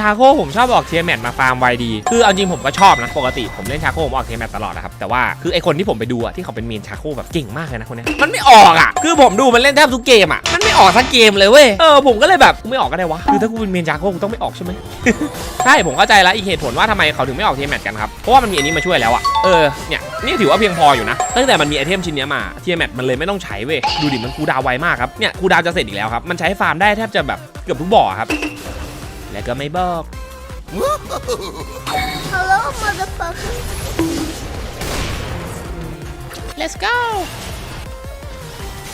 ชาโคผมชอบออกเทียร์แมทมาฟาร์มไวดี คือเอาจริงผมก็ชอบนะปกติผมเล่นชาโคผมออกเทียร์แมทตลอดนะครับแต่ว่าคือไอคนที่ผมไปดูอะที่เขาเป็นเมนชาโคแบบเก่งมากเลยนะคนนี้มันไม่ออกอะคือผมดูมันเล่นแทบทุกเกมอะมันไม่ออกสักเกมเลยเว้ยเออผมก็เลยแบบกูไม่ออกก็ได้วะคือถ้ากูเป็นเมนชาโคกูต้องไม่ออกใช่ไหมใช่ผมเข้าใจแล้วอีกเหตุผลว่าทำไมเขาถึงไม่ออกเทียร์แมทกันครับเพราะว่ามันมีอันนี้มาช่วยแล้วอะเออเนี่ยนี่ถือว่าเพียงพออยู่นะตั้งแต่มันมีไอเทมชิ้นนี้มาเทียร์แมทมันเลยไม่ต้องใช้เว้ยดูดิมันคูลดาวไวมากครับเนี่ยคูดาวจะเสร็จอีกแล้วครับมันใช้ฟาร์มได้แทบจะแบบเกือบทุกบ่อครับ และก็ไม่บอก Hello, motherfucker. Let's go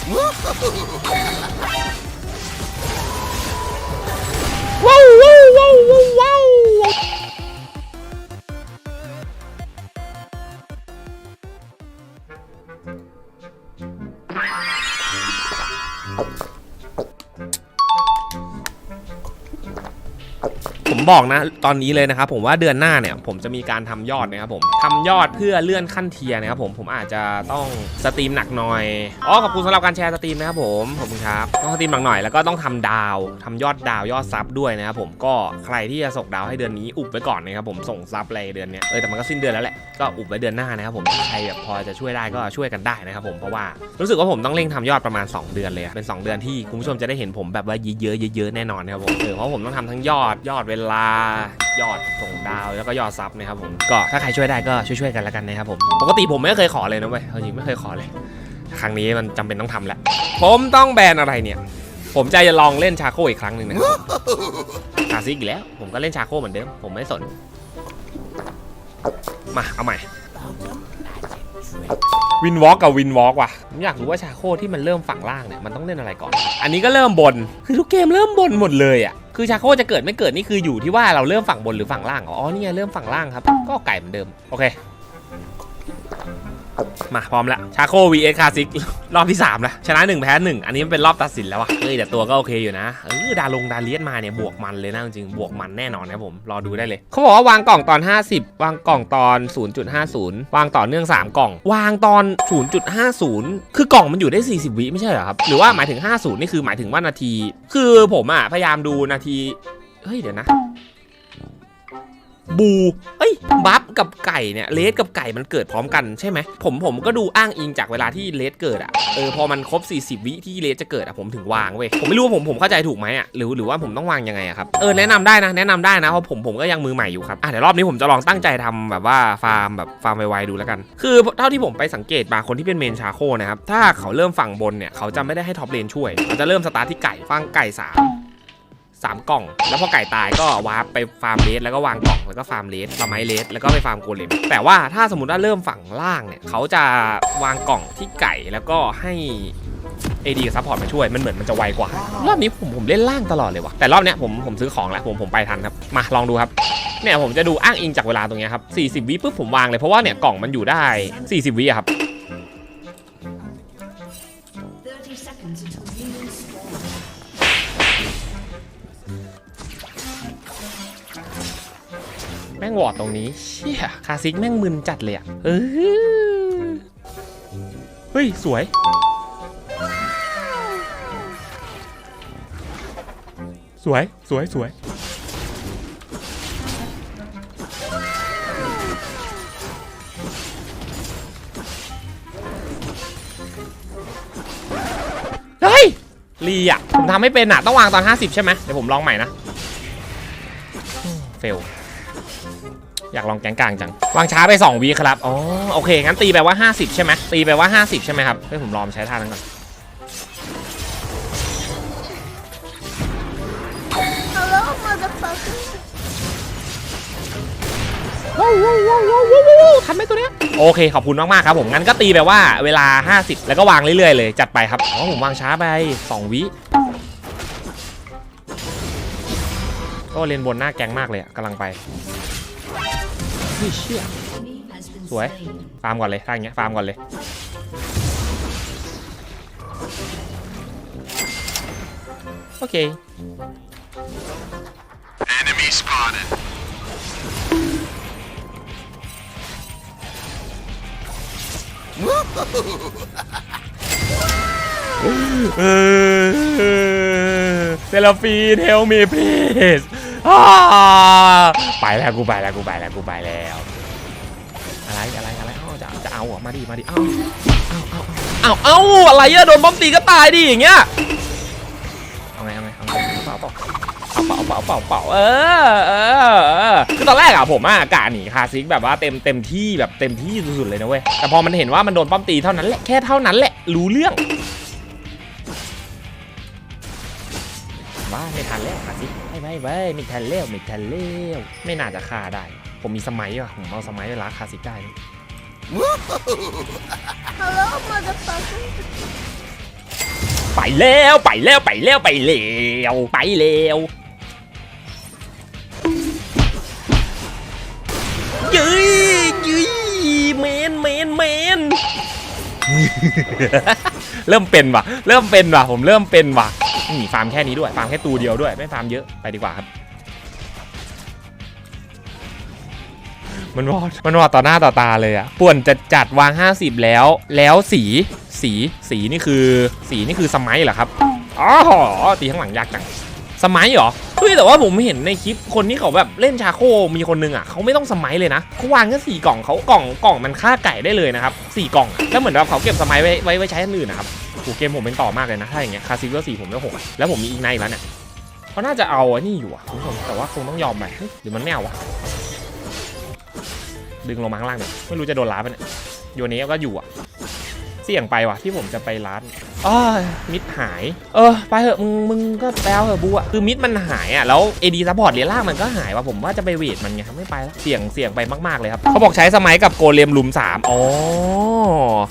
ว้าวว้าวว้าวว้าว บอกนะ ตอนนี้เลยนะครับผมว่าเดือนหน้าเนี่ยผมจะมีการทำยอดนะครับผมทำยอดเพื่อเลื่อนขั้นเทียนะครับผมผมอาจจะต้องสตรีมหนักหน่อยอ๋อขอบคุณสำหรับการแชร์สตรีมนะครับผมขอบคุณครับต้องสตรีมหนักหน่อยแล้วก็ต้องทำดาวทำยอดดาวยอดซับด้วยนะครับผมก็ใครที่จะส่งดาวให้เดือนนี้อุบไว้ก่อนนะครับผมส่งซับอะไรเดือนเนี้ยเออแต่มันก็สิ้นเดือนแล้วแหละก็อุบไว้เดือนหน้านะครับผมใครแบบพอจะช่วยได้ก็ช่วยกันได้นะครับผมเพราะว่ารู้สึกว่าผมต้องเร่งทำยอดประมาณ 2 เดือนเลยเป็น 2 เดือนที่คุณผู้ชมจะได้เห็นผมแบบว่าเยอะๆเยอะๆแน่นอนนะครับผมเออเพราะผมต้องทำทั้งยอดยอดเวลายอดส่งดาว แล้วก็ยอดซับนะครับผม ก็ถ้าใครช่วยได้ก็ช่วยๆกันแล้วกันนะครับผม ปกติผมไม่เคยขอเลยนะเว้ยจริงไม่เคยขอเลย ครั้งนี้มันจำเป็นต้องทำแหละ ผมต้องแบนอะไรเนี่ย ผมจะลองเล่นชาโคอีกครั้งหนึ่งนะคาซิกอีกแล้ว ผมก็เล่นชาโคเหมือนเดิม ผมไม่สน มา เอาใหม่ วินวอล์กกับวินวอล์กว่ะผมอยากรู้ว่าชาโคที่มันเริ่มฝั่งล่างเนี่ยมันต้องเล่นอะไรก่อน อันนี้ก็เริ่มบน คือทุกเกมเริ่มบนหมดเลยอะคือชาโคจะเกิดไม่เกิดนี่คืออยู่ที่ว่าเราเริ่มฝั่งบนหรือฝั่งล่างเหรออ๋อนี่ไงเริ่มฝั่งล่างครับ ก็ไก่เหมือนเดิมโอเค มาพร้อมแล้วชาโค vs คาซิกรอบที่3แล้วชนะ 1 แพ้ 1 อันนี้มันเป็นรอบตัดสินแล้วอะเฮ้ยแต่ตัวก็โอเคอยู่นะเออดาลงดาเลียสมาเนี่ยบวกมันเลยนะจริงบวกมันแน่นอนนะผมรอดูได้เลยเขาบอกว่าวางกล่องตอน 50 วางกล่องตอน 0.50 วางต่อเนื่อง 3 กล่อง วางตอน 0.50 คือกล่องมันอยู่ได้ 40 วิไม่ใช่เหรอครับหรือว่าหมายถึง 50 นี่คือหมายถึงว่านาที คือผมอะพยายามดูนาทีเฮ้ยเดี๋ยวนะ บูเอ้ยบัฟกับไก่เนี่ยเลสกับไก่มันเกิดพร้อมกันใช่ไหมผมผมก็ดูอ้างอิงจากเวลาที่เลสเกิดอะเออพอมันครบ 40 วิที่เลสจะเกิดอะผมถึงวางเว้ยผมไม่รู้ว่าผมผมเข้าใจถูกไหมอะหรือหรือว่าผมต้องวางยังไงอะครับเออแนะนำได้นะแนะนำได้นะเพราะผมผมก็ยังมือใหม่อยู่ครับอะเดี๋ยวรอบนี้ผมจะลองตั้งใจทำแบบว่าฟาร์มแบบฟาร์มไวๆดูแล้วกัน คือเท่าที่ผมไปสังเกตมาคนที่เป็นเมนชาโคนะครับถ้าเขาเริ่มฝั่งบนเนี่ยเขาจะไม่ได้ให้ท็อปเลนช่วยเขาจะเริ่มสตาร์ทที่ไก่ฟังไก่สามสามกล่อง แล้วพอไก่ตายก็วาร์ปไปฟาร์มเลสแล้วก็วางกล่องแล้วก็ฟาร์มเลสฟาร์มไม้เลสแล้วก็ไปฟาร์มโกเลมแต่ว่าถ้าสมมติว่าเริ่มฝั่งล่างเนี่ยเขาจะวางกล่องที่ไก่แล้วก็ให้ AD กับซัพพอร์ตมาช่วย มันเหมือนมันจะไวกว่า รอบนี้ผมผมเล่นล่างตลอดเลยว่ะ แต่รอบเนี้ยผมผมซื้อของแล้ว ผมผมไปทันครับ มาลองดูครับ เนี่ยผมจะดูอ้างอิงจากเวลาตรงเนี้ยครับ 40 วิปุ๊บผมวางเลย เพราะว่าเนี่ยกล่องมันอยู่ได้ 40 วิอะครับ แม่งวอดตรงนี้เชี่ยคาซิกแม่งมึนจัดเลยอะเออเฮ้ย สวย สวย สวย สวย เฮ้ย ลีอะ ผมทำไม่เป็นอะ ต้องวางตอน 50 ใช่ไหมเดี๋ยวผมลองใหม่นะ เฟล อยากลองแกงกลางจัง วางช้าไป 2วีครับ อ๋อ โอเค งั้นตีไปว่า 50 ใช่ไหมตีไปว่า 50 ใช่ไหมครับเฮ้ยผมลองใช้ท่านั้นก่อน Hello, motherfucker. ว้าวว้าวว้าวว้าวว้าวว้าวทันไหมตัวเนี้ยโอเค ขอบคุณมากๆครับผมงั้นก็ตีไปว่าเวลา 50 แล้วก็วางเรื่อยๆเลย จัดไปครับอ๋อผมวางช้าไป 2 วิก็เรียนบนหน้าแกงมากเลยอะกำลังไป เฮ้ยเชี่ย Enemy has been What? slain. ฟาร์มก่อนเลยถ้าอย่างเงี้ย ฟาร์มก่อนเลย โอเค Enemy spotted. เออเซลฟีเทลมีพีสอ่า ไปแล้วกูไปแล้วกูไปแล้วกูไปแล้ว อะไรอะไรอะไรอ้าวจะจะเอาเหรอมาดิมาดิเอาเอาเอาเอาเอาอะไรอะโดนบอมตีก็ตายดิอย่างเงี้ยเอาไงเอาไงเอาไงเปล่าเปล่าเปล่าเปล่าเปล่าเปล่าเออเออเออคือตอนแรกอะผมอะกะหนีคาซิกแบบว่าเต็มเต็มที่แบบเต็มที่สุดๆเลยนะเว้ยแต่พอมันเห็นว่ามันโดนป้อมตีเท่านั้นแหละแค่เท่านั้นแหละรู้เรื่องว่าไม่ทันแล้วคาซิก ไม่ไม่ทันแล้วไม่ทันแล้วไม่น่าจะฆ่าได้ ผมมีสมัยว่ะผมเอาสมัยไปล้าคาซิกได้นะ Hello, motherfucker. ไปแล้วไปแล้วไปแล้วไปแล้วไปแล้วยืยยืยเมนเมนเมนเริ่มเป็นว่ะ เริ่มเป็นว่ะ ผมเริ่มเป็นว่ะ นี่ฟาร์มแค่นี้ด้วย ฟาร์มแค่ตัวเดียวด้วย ไม่ฟาร์มเยอะ ไปดีกว่าครับ มันวอด มันวอดต่อหน้าต่อตาเลยอะป่วนจะจัดวาง 50 แล้ว แล้วสี สี สีนี่คือ สีนี่คือสมัยเหรอครับ อ๋อ ตีข้างหลังยากจัง สมัยเหรอเฮ้ยแต่ว่าผมเห็นในคลิปคนที่เขาแบบเล่นชาโคมีคนนึงอะเขาไม่ต้องสมัยเลยนะเขาวางแค่สี่กล่องเขากล่องกล่องมันฆ่าไก่ได้เลยนะครับสี่กล่องแล้วเหมือนแบบเขาเก็บสมัยไว้ไว้ไว้ใช้อันอื่นนะครับ โอ้เกมผมเป็นต่อมากเลยนะ ถ้าอย่างเงี้ยคาซิเวอร์สี่ผมได้หกแล้วผมมีอีกในอีกแล้วเนี่ยเขาน่าจะเอาอันนี้อยู่อะคุณผู้ชมแต่ว่าคงต้องยอมไปหรือมันไม่เอาวะดึงลงมาข้างล่างเนี่ยไม่รู้จะโดนล้าปะเนี่ยโยนนี้ก็อยู่อะเสี่ยงไปว่ะที่ผมจะไปร้าน อ้อยมิดหาย เออ ไปเถอะมึงมึงก็แปลเถอะบูอะคือมิดมันหายอะ แล้วเอดีซัพพอร์ตเรียล่างมันก็หายว่ะผมว่าจะไปเวทมันไงไม่ไปแล้วเสี่ยงเสี่ยงไปมากๆเลยครับเขาบอกใช้สมัยกับโกเลมลุม3อ๋อ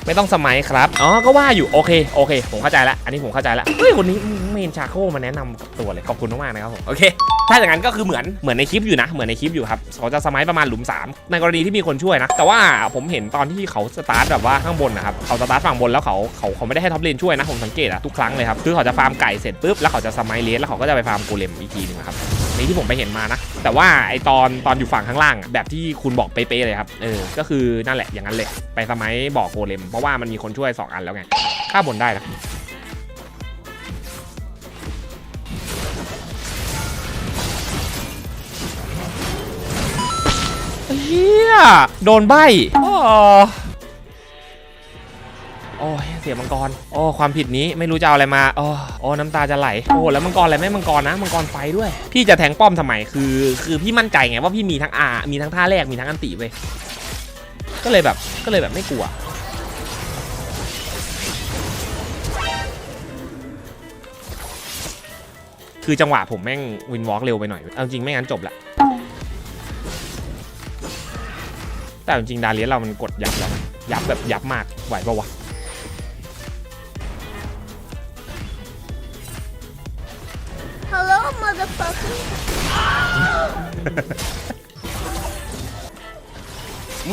ไม่ต้องสมัยครับ อ๋อ ก็ว่าอยู่ โอเค โอเค ผมเข้าใจละ อันนี้ผมเข้าใจละ เฮ้ยวันนี้เม นชาโคมาแนะนำกับตัวเลยขอบคุณมากๆนะครับผมโอเค ถ้าอย่างนั้นก็คือเหมือนเหมือนในคลิปอยู่นะเหมือนในคลิปอยู่ครับเขาจะสมัยประมาณหลุม 3 ในกรณีที่มีคนช่วยนะ แต่ว่าผมเห็นตอนที่เขาสตาร์ทแบบว่าข้างบนนะครับเขาสตาร์ทฝั่งบนแล้วเขาเขาเขาไม่ได้ให้ท็อปเลนช่วยนะผมสังเกตอะทุกครั้งเลยครับคือเขาจะฟาร์มไก่เสร็จปุ๊บแล้วเขาจะสมัยเลสแล้วเขาก็จะไปฟาร์มโกเลมอีกทีหนึงครับนี่ที่ผมไปเห็นมานะ แต่ว่าไอตอนตอนอยู่ฝั่งข้างล่างอะแบบที่คุณบอกเป๊ะๆเลยครับเออก็คือนั่นแหละอย่างนั้นเลย ไปสมัยบอกโกเลมเพราะว่ามันมีคนช่วยสองอันแล้วไงฆ่าบนได้นะ เฮียโดนใบอ้อโอ้ยเสียมังกร โอ้ ความผิดนี้ไม่รู้จะเอาอะไรมา โอ้โอ้น้ำตาจะไหล โอ้ แล้วมังกรอะไรไม่มังกรนะ มังกรไฟด้วย พี่จะแทงป้อมทำไม คือ คือพี่มั่นใจไงว่าพี่มีทั้งอา มีทั้งท่าแรก มีทั้งอันติเว้ย ก็เลยแบบ ก็เลยแบบไม่กลัว คือจังหวะผมแม่งวินวอล์กเร็วไปหน่อย เอาจริงไม่งั้นจบละ แต่จริงๆดาเลียสเรามันกดยับแล้วนะยับแบบยับมากไหวปะวะ Hello, motherfucker.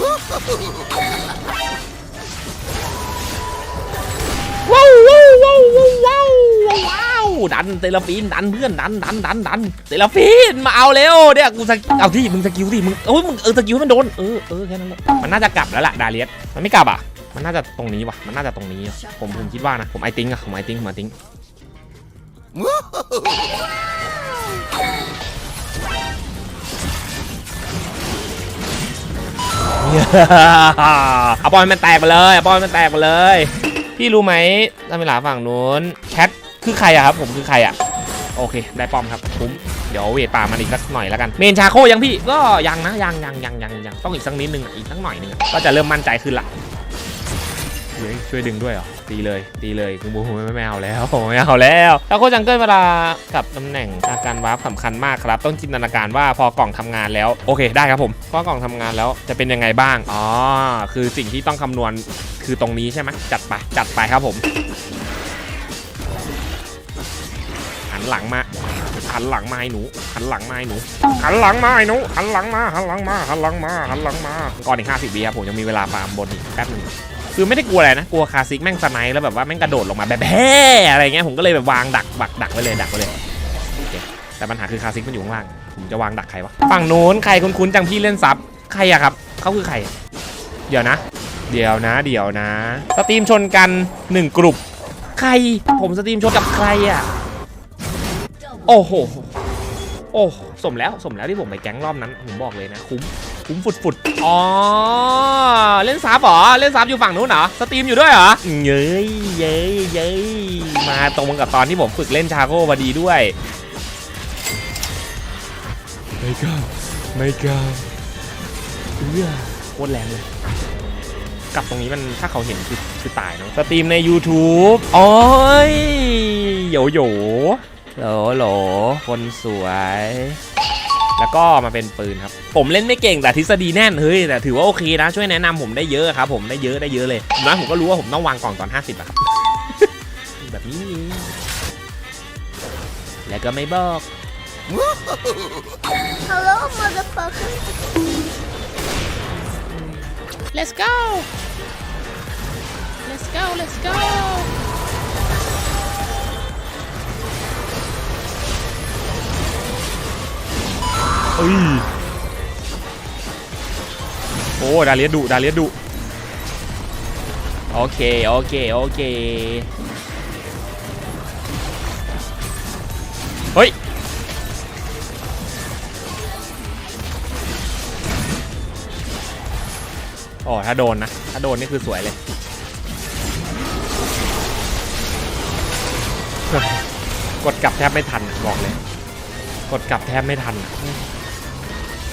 ว้ ดันเตลฟีนดันเพื่อนดันดันดันดันเตลฟีนมาเอาเร็วเนี่ยกูสกเอาที่มึงสกิลที่มึงโอ้ยมึงเออสกิลมันโดนเออเออแค่นั้นแหละมันน่าจะกลับแล้วล่ะดาเลียสมันไม่กลับอะมันน่าจะตรงนี้ว่ะมันน่าจะตรงนี้ผมผมคิดว่านะผมไอติงอะผมไอติงผมไอติงเอาบอลมันแตกไปเลยเอาบอลมันแตกไปเลย พี่รู้ไหมถ้าเวลาฝั่งนู้นแคท คือใครอะครับผมคือใครอะโอเค ได้ป้อมครับคุ้มเดี๋ยวเวทป่ามันอีกสักหน่อยแล้วกัน เมนชาโคยังพี่ก็ยังนะยังยังยังยังยังต้องอีกสักนิดนึงอะอีกสักหน่อยนึงอะก็จะเริ่มมั่นใจขึ้นละเฮ้ยช่วยดึงด้วยเหรอตีเลยตีเลยคุณบูไม่ไม่เอาแล้วไม่เอาแล้วแล้วโคจังเกิลเวลากับตำแหน่งอาการวาร์ปสำคัญมากครับ ต้องจินตนาการว่าพอกล่องทำงานแล้วโอเคได้ครับผมพอกล่องทำงานแล้วจะเป็นยังไงบ้างอ๋อคือสิ่งที่ต้องคำนวณคือตรงนี้ใช่ไหมจัดไปจัดไปครับผม นหลังมาหันหลังมาให้หนูหันหลังมาให้หนูหันหลังมาให้หนูหันหลังมาหันหลังมาหันหลังมาหันหลังมาก่อนอีกห้าสิบวิครับผมยังมีเวลาฟาร์มบนอีกแป๊บนึงคือไม่ได้กลัวอะไรนะกลัวคาซิกแม่งสไนแล้วแบบว่าแม่งกระโดดลงมาแบบแฮ่อะไรเงี้ยผมก็เลยแบบวางดักบักดักไว้เลยดักไว้เลยแต่ปัญหาคือคาซิกมันอยู่ข้างล่างผมจะวางดักใครวะฝั่งนู้นใครคุ้นๆจังพี่เล่นซับใครอะครับเขาคือใคร เดี๋ยวนะ เดี๋ยวนะ เดี๋ยวนะ สตรีมชนกัน1กลุ่มใครผมสตรีมชนกับใครอะ อ้โห โอ้สมแล้วสมแล้วที่ผมไปแก๊งรอบนั้นผมบอกเลยนะ คุ้มคุ้มฝุดฝุดๆอ๋อ เล่นซับเหรอ เล่นซับอยู่ฝั่งนู้นเหรอ สตรีมอยู่ด้วยเหรอ เย้ยเย้ยเย้ยมาตรงกับตอนที่ผมฝึกเล่นชาโก้พอดีด้วยไม่กล้าไม่กล้าเอื้อโคตรแรงเลยกลับตรงนี้มันถ้าเขาเห็นคือคือตายเนาะสตรีมใน YouTube โอ้ยโหยโหย โหลโหลคนสวย แล้วก็มาเป็นปืนครับ ผมเล่นไม่เก่งแต่ทฤษฎีแน่นเฮ้ยแต่ถือว่าโอเคนะ ช่วยแนะนำผมได้เยอะครับผมได้เยอะได้เยอะเลยนะผมก็รู้ว่าผมต้องวางกล่องตอน 50อะครับแบบนี้แล้วก็ไม่บอก Hello, motherfucker. Let's go Let's go Let's go อ้ยโอ้ดาเลียดุดาเลียดุโอเคโอเคโอเคเฮ้ยโอ้ถ้าโดนนะ ถ้าโดนนี่คือสวยเลยกดกลับแทบไม่ทันบอกเลย กดกลับแทบไม่ทัน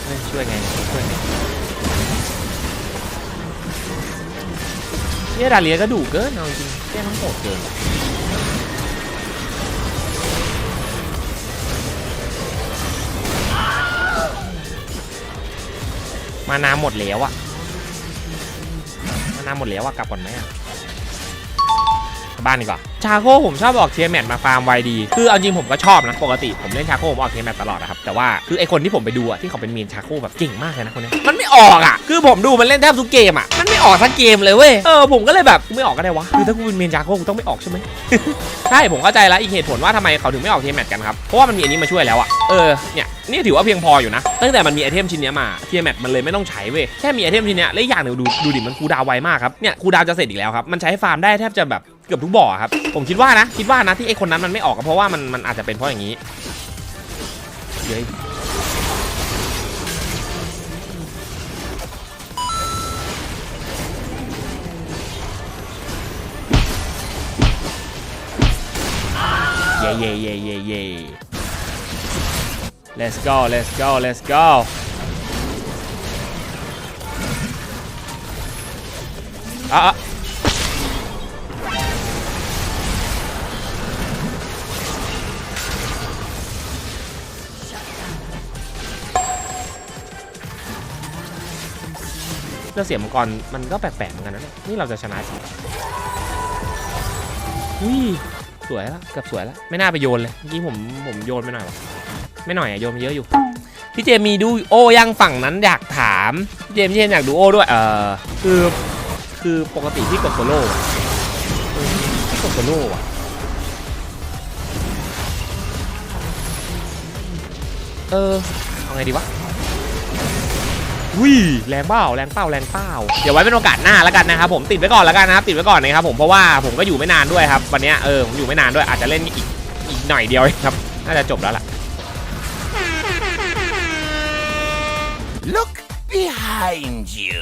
ฮ้ยเฮ้ยช่วยไงเนี่ยช่วยไงเนี่ยดาเลียก็ดุเกินเอาจริงแก้น้ำโหดเกินมานาหมดแล้วอะมานาหมดแล้วอะกลับก่อนไหมอะ บบ้านดีกว่าชาโคผมชอบออกเทียร์แมทมาฟาร์มไวดี คือเอาจริงผมก็ชอบนะ ปกติผมเล่นชาโคผมออกเทียร์แมทตลอดนะครับ แต่ว่าคือไอคนที่ผมไปดูอะที่เขาเป็นเมนชาโคแบบเก่งมากเลยนะคนนี้มันไม่ออกอะคือผมดูมันเล่นแทบทุกเกมอะมันไม่ออกสักเกมเลยเว้ย เออผมก็เลยแบบไม่ออกก็ได้วะ คือถ้ากูเป็นเมนชาโคกูต้องไม่ออกใช่ไหมใช่ผมเข้าใจแล้วอีกเหตุผลว่าทำไมเขาถึงไม่ออกเทียร์แมทกันครับ เพราะว่ามันมีอันนี้มาช่วยแล้วอะเออ เนี่ย นี่ถือว่าเพียงพออยู่นะ ตั้งแต่มันมีไอเทมชิ้นนี้มาเทียร์แมทมันเลยไม่ต้องใช้เว้ย แค่มีไอเทมชิ้นนี้และอย่างหนึ่งดูดูดิมันคูดาวไวมากครับ เนี่ยคูดาวจะเสร็จอีกแล้วครับ มันใช้ฟาร์มได้แทบจะแบบ เกือบทุกบ่อครับ ผมคิดว่านะ คิดว่านะที่ไอคนนั้นมันไม่ออกก็เพราะว่ามันมันอาจจะเป็นเพราะอย่างนี้เย้ยเย่เย่เย่เย่เย่ let's go let's go let's go อะ เราเสียมังกรมันก็แปลกๆเหมือนกันนะเนี่ยนี่เราจะชนะจริอุ้ยสวยแล้วเกือบสวยแล้วไม่น่าไปโยนเลยเมื่อกี้ผมผมโยนไปหน่อยวะไม่หน่อยอะโยนไปเยอะอยู่พี่เจมีดูโอยังฝั่งนั้นอยากถามพี่เจมพี่เจมอยากดูโอด้วยเออคือคือปกติพี่กดโซโล่อะเออพี่กดโซโล่อะเออเอาไงดีวะ วิ่แรงเป้าแรงเป้าแรงเป้าเดี๋ยวไว้เป็นโอกาสหน้าแล้วกันนะครับผมติดไว้ก่อนแล้วกันนะครับติดไว้ก่อนนะครับผมเพราะว่าผมก็อยู่ไม่นานด้วยครับวันนี้เออผมอยู่ไม่นานด้วยอาจจะเล่นอีกอีกหน่อยเดียวครับน่าจะจบแล้วล่ะ Look behind you.